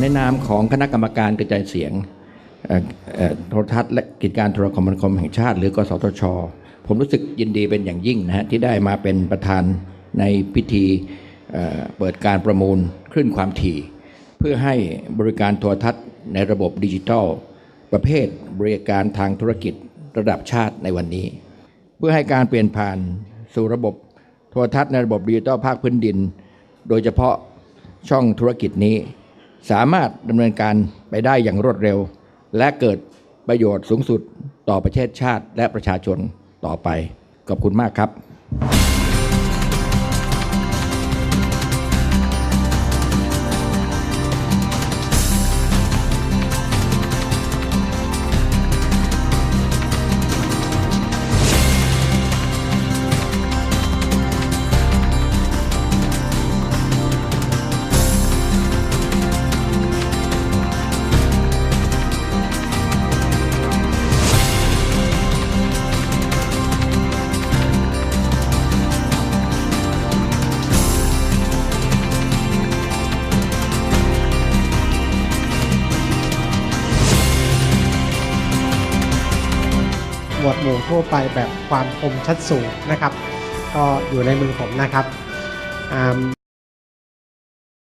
ในามของคณะกรรมการกระจายเสียงโทรทัศน์และกิจการโทรคมนาคมแห่งชาติ หรือกสทช ผมรู้สึกยินดีเป็นอย่างยิ่งนะฮะที่ได้มาเป็นประธานในพิธีเปิดการประมูลคลื่นความถี่ เพื่อให้บริการโทรทัศน์ในระบบดิจิทัล ประเภทบริการทางธุรกิจระดับชาติในวันนี้ เพื่อให้การเปลี่ยนผ่านสู่ระบบโทรทัศน์ในระบบดิจิทัลภาคพื้นดิน โดยเฉพาะช่องธุรกิจนี้ สามารถดำเนินการไปได้อย่างรวดเร็ว และเกิดประโยชน์สูงสุดต่อประเทศชาติและประชาชนต่อไป ขอบคุณมากครับ หมวดหมู่ทั่วไปแบบความคมชัดสูงนะครับ ก็อยู่ในมือผมนะครับอ่า